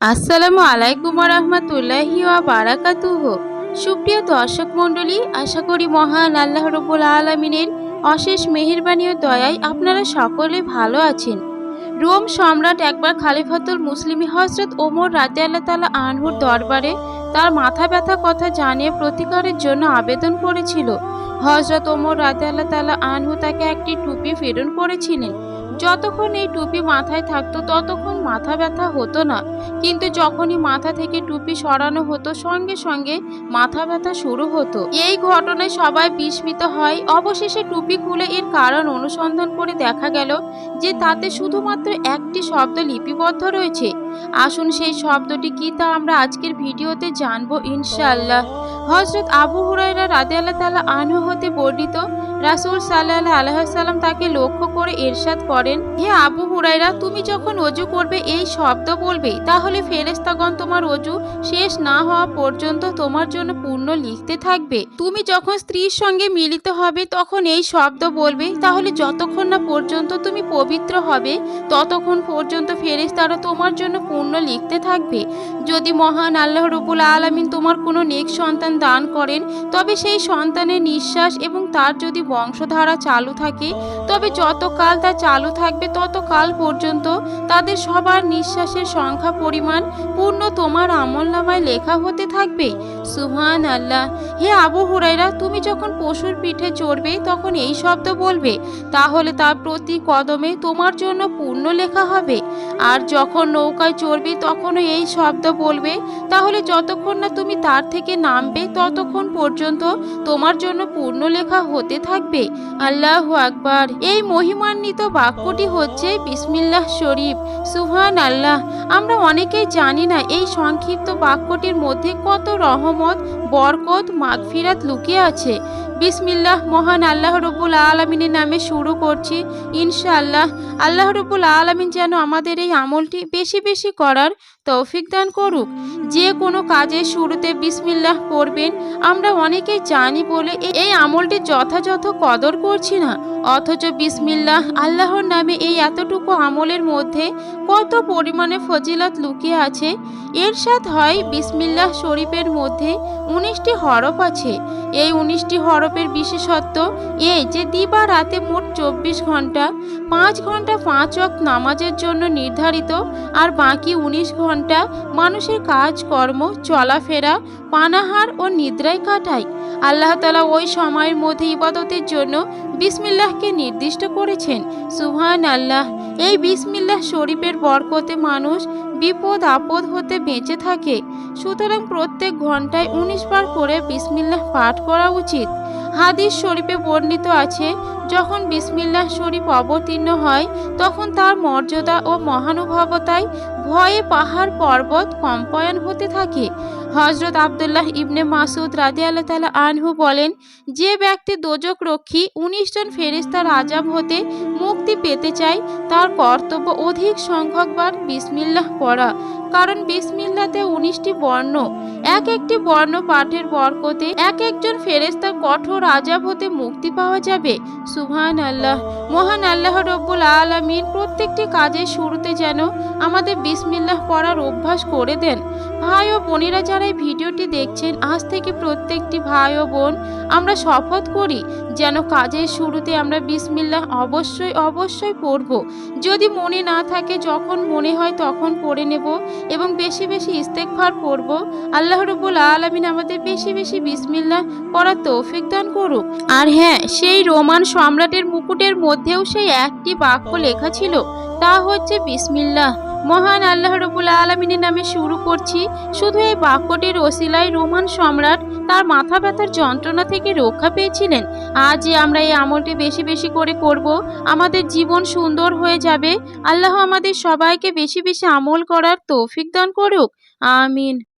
আসসালামু আলাইকুম রহমতুল্লাহি বারাকাতুহ। সুপ্রিয় দর্শক মণ্ডলী, আশা করি মহান আল্লাহ রবুল আলমিনের অশেষ মেহেরবানি ও দয়ায় আপনারা সকলে ভালো আছেন। রোম সম্রাট একবার খালিফাতুল মুসলিমি হজরত ওমর রাতে আল্লাহ তালা আনহুর দরবারে তার মাথা ব্যথা কথা জানিয়ে প্রতিকারের জন্য আবেদন করেছিল। হজরত ওমর রাতে আল্লাহ তালা আনহু তাকে একটি টুপি প্রেরণ করেছিলেন। যতক্ষণ এই টুপি মাথায় থাকতো, ততক্ষণ মাথা ব্যথা হতো না। কিন্তু যখনই মাথা থেকে টুপি সরানো হতো, সঙ্গে সঙ্গে মাথা ব্যথা শুরু হতো। এই ঘটনায় সবাই বিস্মিত হয়। অবশেষে টুপি খুলে এর কারণ অনুসন্ধান করে দেখা গেল যে তাতে শুধুমাত্র একটি শব্দ লিপিবদ্ধ রয়েছে। আসুন সেই শব্দটি কি তা আমরা আজকের ভিডিওতে জানব ইনশাআল্লাহ। হজরত আবু হুরাইরা রাদে আল্লাহ তালা আনহু হতে বর্ণিত রাসুল সাল্লাহ আলহাম তাকে লক্ষ্য করে এরশাদ করেন, হে আবু হুরাইরা তুমি যখন অজু করবে, এই শব্দ বলবে, তাহলে ফেরেস্তাগণ তোমার অজু শেষ না হওয়া পর্যন্ত তোমার জন্য পূর্ণ লিখতে থাকবে। তুমি যখন স্ত্রীর সঙ্গে মিলিত হবে, তখন এই শব্দ বলবে, তাহলে যতক্ষণ না পর্যন্ত তুমি পবিত্র হবে, ততক্ষণ পর্যন্ত ফেরেস্তারা তোমার জন্য পূর্ণ লিখতে থাকবে। যদি মহান আল্লাহ রবুল আলমিন তোমার কোনো নেক সন্তান দান করেন, তবে সেই সন্তানের নিঃশ্বাস এবং তার যদি বংশধারা চালু থাকে, তবে যতকাল তা চালু থাকবে ততকাল পর্যন্ত তাদের সবার নিঃশ্বাসের সংখ্যা পরিমাণ পূর্ণ তোমার আমল নামায় লেখা হতে থাকবে। সুহান আল্লাহ হে আবু হুরাইরা তুমি যখন পশুর পিঠে চড়বে তখন এই শব্দ বলবে, তাহলে তার প্রতি কদমে তোমার জন্য পূর্ণ লেখা হবে। আর যখন নৌকায় চড়বে তখনও এই শব্দ বলবে, তাহলে যতক্ষণ না তুমি তার থেকে নামবে ততক্ষণ পর্যন্ত তোমার জন্য পূর্ণ লেখা হতে থাকবে। আল্লাহ আকবার। এই মহিমান্বিত বাক্যটি হচ্ছে বিসমিল্লাহ শরীফ। সুহান আল্লাহ আমরা অনেকেই জানি না এই সংক্ষিপ্ত বাক্যটির মধ্যে কত রহমত, বরকত, মাগফিরাত লুকিয়ে আছে। বিসমিল্লাহ মহান আল্লাহ রবুল আলমিনের নামে শুরু করছি। ইনশাআল্লাহ। আল্লাহ রবুল আলমিন যেন আমাদের এই আমলটি বেশি বেশি করার তৌফিক দান করুক। যে কোনো কাজের শুরুতে বিসমিল্লাহ পড়বেন। আমরা অনেকেই জানি বলে এই আমলটি যথাযথ কদর করছি না। অথচ বিসমিল্লাহ আল্লাহর নামে এই এতটুকু আমলের মধ্যে কত পরিমাণে ফজিলত লুকিয়ে আছে। এরশাদ হয় বিসমিল্লাহ শরীফের মধ্যে উনিশটি হরফ আছে। এই উনিশটি হরফের বিশেষত্ব এই যে দিবা রাতে মোট চব্বিশ ঘণ্টা, পাঁচ ঘণ্টা পাঁচ অক নামাজের জন্য নির্ধারিত, আর বাকি উনিশ ঘণ্টা মানুষের কাজকর্ম চলাফেরা, পানাহার ও নিদ্রায় কাটায়। আল্লাহ তালা ওই সময়ের মধ্যে ইবাদতের জন্য বিসমিল্লাহকে নির্দিষ্ট করেছেন। সুহান আল্লাহ এই বিসমিল্লাহ শরীফের বরকতে মানুষ বিপদ, আপদ হতে বেঁচে থাকে। সুতরাং প্রত্যেক ঘন্টায় উনিশ বার করে বিসমিল্লাহ পাঠ করা উচিত। হাদিস শরীফে বর্ণিত আছে, যখন বিসমিল্লাহ শরীফ অবতীর্ণ হয়, তখন তার মর্যাদা ও মহানুভবতায় ভয়ে পাহাড় পর্বত কম্পায়ন হতে থাকে। হজরত আবদুল্লাহ ইবনে মাসুদ রাদে আল্লাহ তালা আনহু বলেন, যে ব্যক্তি দোজক রক্ষী উনিশ জন ফেরিস্তার আজাব হতে মুক্তি পেতে চায়, তার কর্তব্য অধিক সংখ্যকবার বিসমিল্লাহ পড়া। কারণ বিসমিল্লাতে উনিশটি বর্ণ, এক একটি বর্ণ পাঠের বরকতে এক একজন ফেরেস্তা কঠোর আজাব হতে মুক্তি পাওয়া যাবে। সুহান আল্লাহ মহান আল্লাহ রব্বুল আলমিন প্রত্যেকটি কাজের শুরুতে যেন আমাদের বিসমিল্লাহ পড়ার অভ্যাস করে দেন। ভাই ও বোনেরা যারা এই ভিডিওটি দেখছেন, আজ থেকে প্রত্যেকটি ভাই ও বোন আমরা শপথ করি যেন কাজের শুরুতে আমরা বিসমিল্লাহ অবশ্যই অবশ্যই পড়ব। যদি মনে না থাকে, যখন মনে হয় তখন পড়ে নেব এবং বেশি বেশি ইস্তেকফার পড়ব। আল্লাহ রবুল আলমিন আমাদের বেশি বেশি বিসমিল্লাহ পড়ার তৌফিক দান করুক। আর হ্যাঁ সেই রোমান সম্রাটের মুকুটের মধ্যেও সেই একটি বাক্য লেখা ছিল, তা হচ্ছে বিসমিল্লাহ। মহান আল্লাহ রবুল আলমিনের নামে শুরু করছি। শুধু এই বাক্যটির ওসিলায় রোমান সম্রাট তার মাথা ব্যথার যন্ত্রণা থেকে রক্ষা পেয়েছিলেন। আজই আমরা এই আমলটি বেশি বেশি করে করব। আমাদের জীবন সুন্দর হয়ে যাবে। আল্লাহ আমাদের সবাইকে বেশি বেশি আমল করার তৌফিক দান করুক। আমিন।